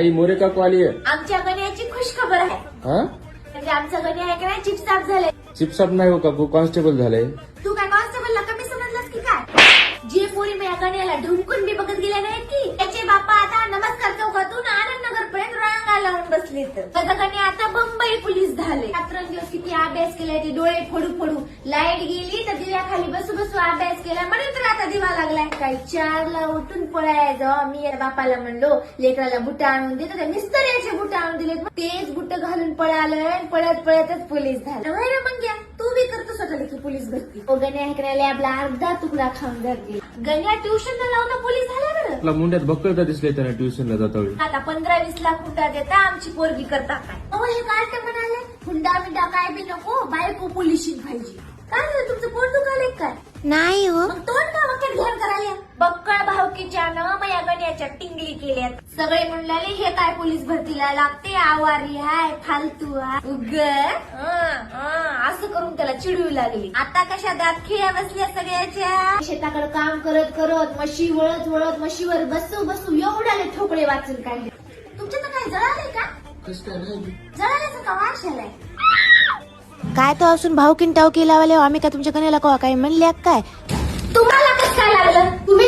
आई मोरे काकू आली आहे. आमच्या गण्याची खुश खबर आहे. हा? म्हणजे आमचं गणी आहे का नाही? चिपसाप झाले चिपसाप नाही हो काकू कॉन्स्टेबल झालंय. तू काय कॉन्स्टेबलला कमी समजलास की काय? जे पोरी मी या गण्याला ढुंकून बी बघत गेल्या नाहीत की त्याचे बापा आता नमस्कार चौकातून आनंद नगर पर्यंत रांगा लावून बसले तर त्याचा गणी आता बंबई पोलीस झाले. दिवस किती अभ्यास केलाय ते डोळे फोडू फोडू. लाइट गेली तर दिव्याखाली बसू बसू अभ्यास केला. म्हणून तर आता दिवा लागलाय. काही चारला उठून पळाय जेव्हा मी या बापाला म्हणलो लेकराला बुट आणून दे तर मिस्तऱ्याचे बुट आणून दिले तेच बुट घालून पळालं पळत पळतच पोलीस झालं. होय रे मग तू बी करतो स्वतःला की पोलीस भरती. गण्या ऐकण्याला आपला अर्धा तुकडा खाऊन धरली. गण्या ट्युशन लावून पोलीस झाला बरं. आपला मुंड्यात बक्कळता दिसले त्याने ट्युशनला जाता वेळी. आता पंधरा वीस लाख हुंडा देता? आमची पोरगी करता काय? अहो हे काय ते म्हणाले? हुंडा बिंडा काय बी नको. बायको पोलिशीत पाहिजे काय तुमचं पोट दुखाले काय? नाही हो. मग तोंड का वखत घेऊन करायला? बक्कळ भावकीच्या न मया गण्याच्या टिंगली केल्यात. सगळे म्हणले हे काय पोलीस भरतीला लागते? आवारी हाय फालतू हाय. उग. असं करून त्याला चिडू लागली. आता कशा दात खिळ्या बसल्या सगळ्याच्या? शेताकडे काम करत करत म्हशी वळत वळत म्हशीवर बसू बसू एवढ्याले ठोकळे वाचून काढले. तुमच्या तर काय जळाले का? जळाल्याचं का वाश आलाय. काय तो असून भाऊकीन टावकी लावाले हो, आम्ही का तुमच्या कन्याला कवा काही म्हणल्या काय? तुम्हाला कसं काय लागलं? तुम्ही